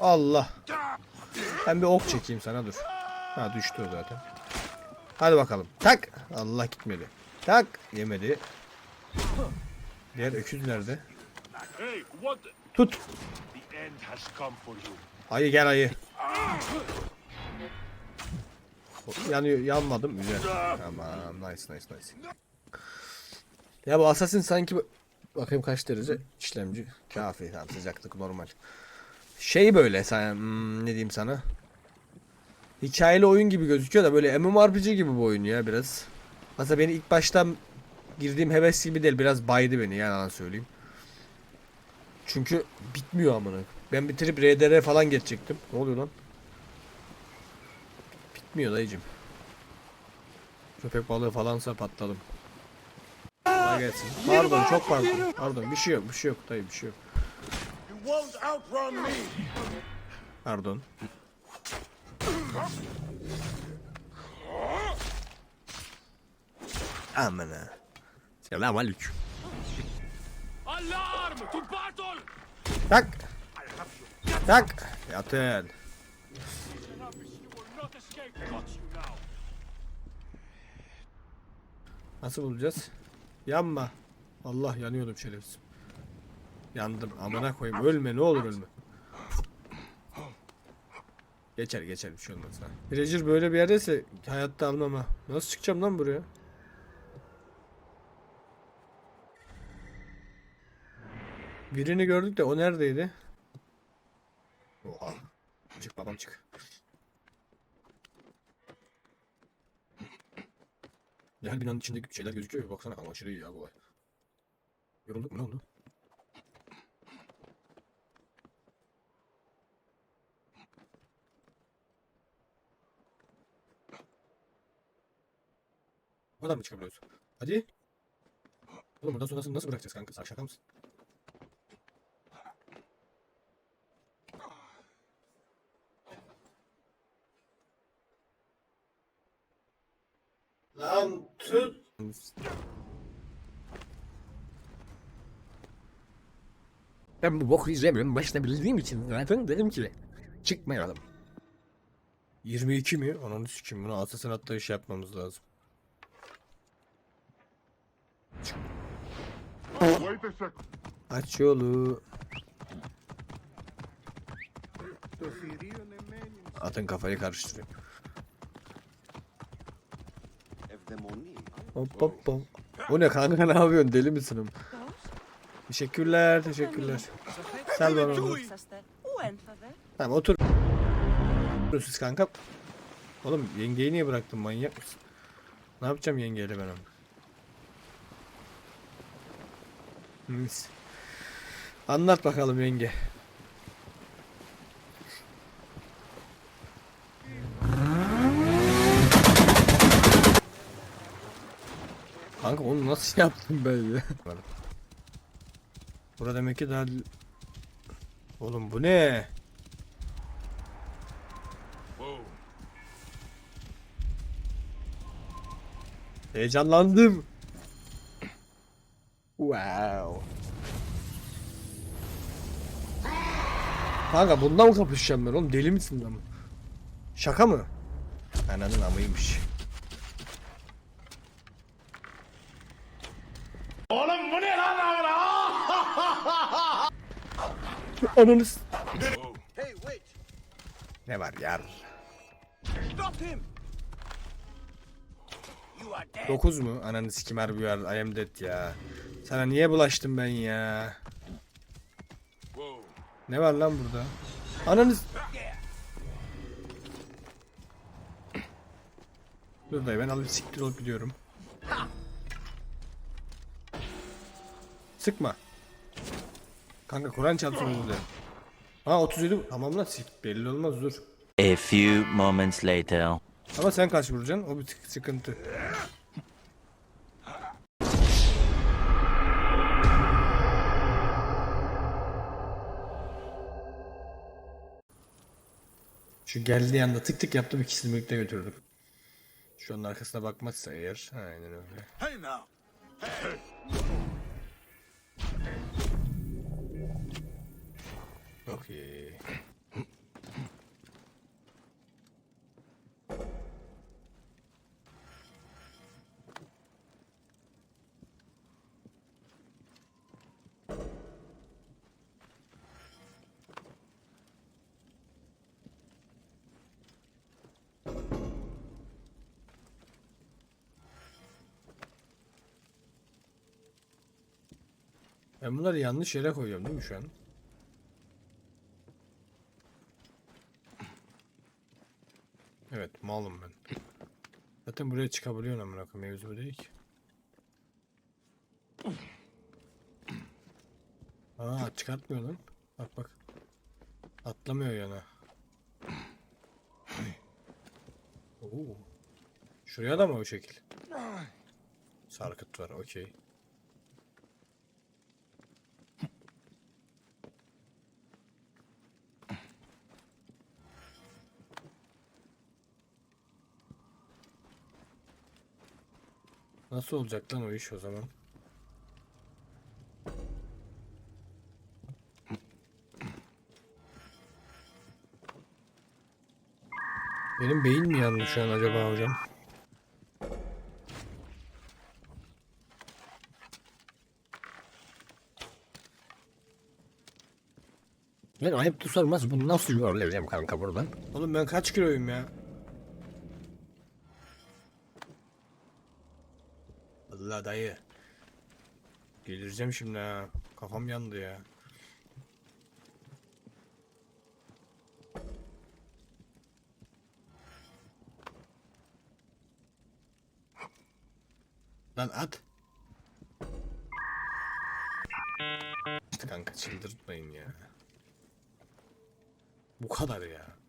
Allah. Ben bir ok çekeyim sana dur. Ha düştü o zaten. Hadi bakalım. Tak. Allah gitmedi. Tak. Yemedi. Diğer öküz nerede? Tut. Ayı gel ayı. Yanıyor, yanmadım. Güzel. Tamam, nice, nice, nice. Ya bu Assassin sanki bakayım kaç derece işlemci. Kafi, tamam sıcaklık normal. Şey böyle sen hmm, ne diyeyim sana? Hikayeli oyun gibi gözüküyor da böyle MMORPG gibi bu oyun ya biraz. Aslında beni ilk baştan girdiğim heves gibi değil biraz baydı beni yalan söyleyeyim. Çünkü bitmiyor amına. Ben bitirip RDR falan geçecektim. Ne oluyor lan? Bitmiyor dayıcım. Köpek balığı falansa patladım. Kolay gelsin. Pardon çok pardon. Pardon bir şey yok bir şey yok dayı bir şey yok. Won't outrun me. Pardon. Amına. Selam aleyküm. Alarm! To battle! Tak. Tak. Yatın. Nasıl bulacağız? Yanma. Allah yanıyordum şerefsiz. Yandım. Amına koyayım. Ölme ne olur ölme. Geçer geçer bir şey olmaz ha. Villager böyle bir yerdeyse hayatta almam ha. Nasıl çıkacağım lan buraya? Birini gördük de o neredeydi? Oha. Çık babam çık. Gel binanın içindeki şeyler gözüküyor. ya, Baksana ama aşırı iyi ya bu olay. Yorulduk mu ne oldu? Bu kadar mı çıkabiliyoruz? Hadi. Oğlum buradan sonra nasıl, bırakacağız kanka? Sen şaka mısın? Lan tut. Ben bu boku izlemiyorum. Başta bildiğim için zaten dedim ki çıkmayalım. 22 mi? Ananı sikeyim bunu asasın hatta iş yapmamız lazım. Aç yolu. Atın kafayı karıştırıyor. Hop hop hop. O ne kanka ne yapıyorsun deli misin? Teşekkürler teşekkürler. Sel bana onu. Tamam otur. Siz kanka. Oğlum yengeyi niye bıraktın manyak mısın? Ne yapacağım yengeyle ben onu? Mis. Anlat bakalım yenge. Kanka onu nasıl yaptın ben ya? Burada demek ki daha... Oğlum bu ne? Heyecanlandım. Wow. Kanka bundan mı kapışacağım ben oğlum deli misin lan? Şaka mı? Ananın amıymış. Oğlum bu ne lan lan? Ananı s- Hey, wait. Ne var yar? Stop him. You are dead. 9 mu? Ananı sikim harbi yar. I am dead ya. Sana niye bulaştım ben ya? Ne var lan burada? Ananı s- Dur dayı ben alıp siktir olup gidiyorum. Sıkma. Kanka Kur'an çarpsın burada. Ha 37 tamam lan sik belli olmaz dur. A few moments later. Ama sen kaç vuracaksın o bir sıkıntı. Şu geldiği anda tık tık yaptım ikisini birlikte götürdüm. Şu an arkasına bakmazsa eğer aynen öyle. Hey now. Okey. Ben bunları yanlış yere koyuyorum değil mi şu an? Evet malum ben. Zaten buraya çıkabiliyorsun amına koyayım mevzu değil ki. Aa çıkartmıyor lan. Bak bak. Atlamıyor yana. Oo. Şuraya da mı o şekil? Sarkıt var okey. Nasıl olacak lan o iş o zaman? Benim beyin mi yandı şu an acaba hocam? Ben ayıp sormaz bunu nasıl yorlayacağım kanka buradan? Oğlum ben kaç kiloyum ya? Allah dayı. Gelireceğim şimdi ha. Kafam yandı ya. Lan at. Kanka çıldırtmayın ya. Bu kadar ya.